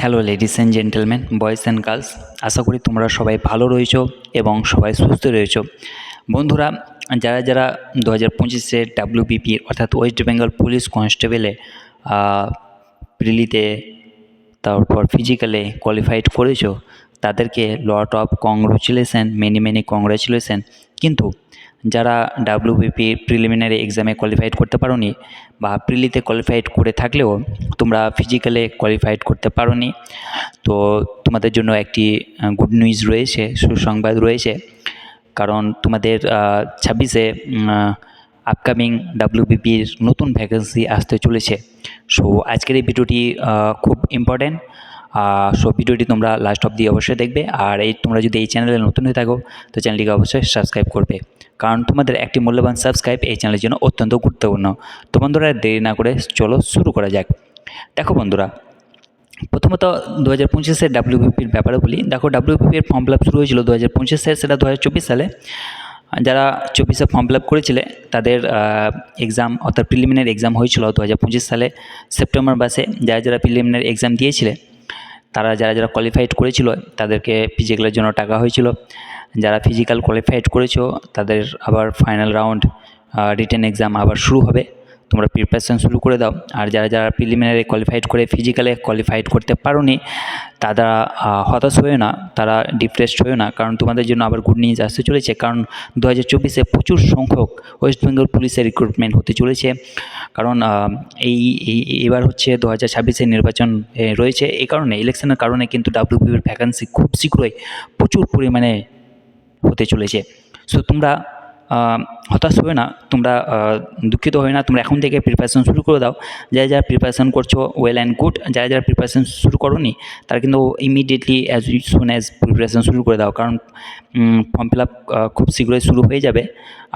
Hello ladies and gentleman boys and girls আশা করি তোমরা সবাই ভালো রয়েছ এবং সবাই সুস্থ রয়েছ। বন্ধুরা, যারা যারা দু হাজার পঁচিশে ডাব্লিউবিপি অর্থাৎ ওয়েস্ট বেঙ্গল পুলিশ কনস্টেবলে প্রিলিতে তারপর ফিজিক্যালে কোয়ালিফাইড করেছ তাদেরকে lot of congratulation many many congratulation কিন্তু যারা ডাব্লিউবিপি প্রিলিমিনারি এক্সামে কোয়ালিফাইড করতে পারোনি বা প্রিলিতে কোয়ালিফাইড করে থাকলেও তোমরা ফিজিক্যালে কোয়ালিফাইড করতে পারোনি, তো তোমাদের জন্য একটি গুড নিউজ রয়েছে, সুসংবাদ রয়েছে। কারণ তোমাদের ছাব্বিশে আপকামিং ডাব্লিউবিপির নতুন ভ্যাকেন্সি আসতে চলেছে। সো আজকের এই ভিডিওটি খুব ইম্পর্ট্যান্ট সো ভিডিওটি তোমরা লাস্ট অব দিয়ে অবশ্যই দেখবে। আর এই তোমরা যদি এই চ্যানেলে নতুন হয়ে থাকো, তো চ্যানেলটিকে অবশ্যই সাবস্ক্রাইব করবে। কারণ তোমাদের একটি মূল্যবান সাবস্ক্রাইব এই চ্যানেলের জন্য অত্যন্ত গুরুত্বপূর্ণ। তো বন্ধুরা, দেরি না করে চলো শুরু করা যাক। দেখো বন্ধুরা, প্রথমত দু হাজার পঁচিশের ডাব্লিউবিপির ব্যাপারে বলি। দেখো ডাব্লিউবিপির ফর্ম ফিল আপ শুরু হয়েছিল দু হাজার পঁচিশে সেটা দু হাজার চব্বিশ সালে। যারা চব্বিশে ফর্ম ফিল আপ করেছিলে, তাদের এক্সাম অর্থাৎ প্রিলিমিনারি এক্সাম হয়েছিল দু হাজার পঁচিশ সালে। সেপ্টেম্বর মাসে যারা যারা প্রিলিমিনারি এক্সাম দিয়েছিলে তারা যারা যারা কোয়ালিফাইড করেছিল, তাদেরকে ফিজিক্যালের জন্য টাকা হয়েছিল। যারা ফিজিক্যাল কোয়ালিফাইড করেছ, তাদের আবার ফাইনাল রাউন্ড রিটেন এক্সাম আবার শুরু হবে। তোমরা প্রিপারেশান শুরু করে দাও। আর যারা যারা প্রিলিমিনারি কোয়ালিফাইড করে ফিজিক্যালে কোয়ালিফাইড করতে পারো পারোনি, তারা হতাশ হয়েও না, তারা ডিপ্রেসড হয়েও না। কারণ তোমাদের জন্য আবার গুড নিউজ আসতে চলেছে। কারণ দু হাজার চব্বিশে প্রচুর সংখ্যক ওয়েস্ট বেঙ্গল পুলিশের রিক্রুটমেন্ট হতে চলেছে। কারণ এই এবার হচ্ছে দু হাজার ছাব্বিশের নির্বাচন রয়েছে। এই কারণে ইলেকশনের কারণে কিন্তু ডাব্লিউপির ভ্যাকান্সি খুব শীঘ্রই প্রচুর পরিমাণে হতে চলেছে। সো তোমরা হতাশ হবে না, তোমরা দুঃখিত হবে না, তোমরা এখন থেকে প্রিপারেশন শুরু করে দাও। যারা যারা প্রিপারেশন করছ ওয়েল অ্যান্ড গুড যারা যারা প্রিপারেশন শুরু করোনি, তারা কিন্তু immediately as soon as preparation শুরু করে দাও। কারণ ফর্ম ফিল আপ খুব শীঘ্রই শুরু হয়ে যাবে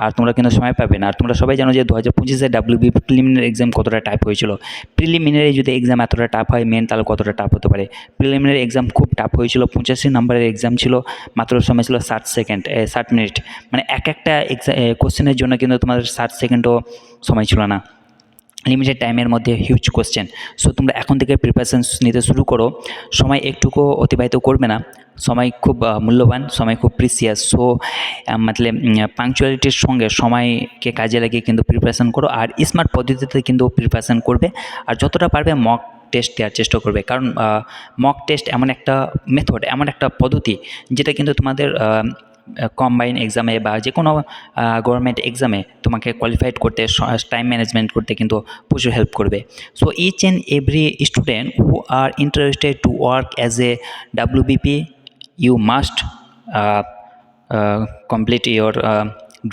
আর তোমরা কিন্তু সময় পাবে না। আর তোমরা সবাই জানো যে দু হাজার পঁচিশে ডাব্লিউবি প্রিলিমিনারি এক্সাম কতটা টাফ হয়েছিল। প্রিলিমিনারি যদি এক্সাম এতটা টাফ হয় মেন তাহলে কতটা টাফ হতে পারে? প্রিলিমিনারি এক্সাম খুব টাফ হয়েছিল, পঁচাশি নম্বরের এক্সাম ছিল, মাত্র সময় ছিল ষাট সেকেন্ড ষাট মিনিট মানে এক একটা এক্সাম কোশ্চেনের জন্য কিন্তু তোমাদের ষাট সেকেন্ডও সময় ছিল না। লিমিটেড টাইমের মধ্যে হিউজ কোশ্চেন সো তোমরা এখন থেকে প্রিপারেশান নিতে শুরু করো। সময় একটুকু অতিবাহিত করবে না। সময় খুব মূল্যবান, সময় খুব প্রিসিয়াস সো মতলব পাংচুয়ালিটির সঙ্গে সময়কে কাজে লাগিয়ে কিন্তু প্রিপারেশান করো। আর স্মার্ট পদ্ধতিতে কিন্তু প্রিপারেশান করবে। আর যতটা পারবে মক টেস্ট দেওয়ার চেষ্টা করবে। কারণ মক টেস্ট এমন একটা মেথড এমন একটা পদ্ধতি, যেটা কিন্তু তোমাদের কম্বাইন এক্সামে বা যে কোনো গভর্নমেন্ট এক্সামে তোমাকে কোয়ালিফাইড করতে টাইম ম্যানেজমেন্ট করতে কিন্তু প্রচুর হেল্প করবে। So each and every student who are interested to work as a WBP you must complete your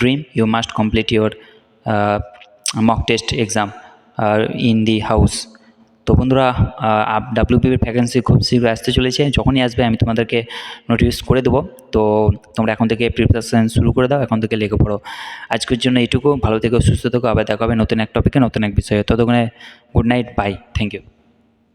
dream you must complete your mock test exam in the house তো বন্ধুরা ডাব্লিউপিপির vacancy খুব শীঘ্রই আসতে চলেছে। যখনই আসবে, আমি তোমাদেরকে নোটিফিস করে দেবো। তো তোমরা এখন থেকে প্রিপারেশান শুরু করে দাও, এখন থেকে লেগে পড়ো। আজকের জন্য এইটুকু। ভালো থেকো, সুস্থ থেকো। আবার দেখা হবে নতুন এক টপিকে নতুন এক বিষয়ে। ততক্ষণে good night bye thank you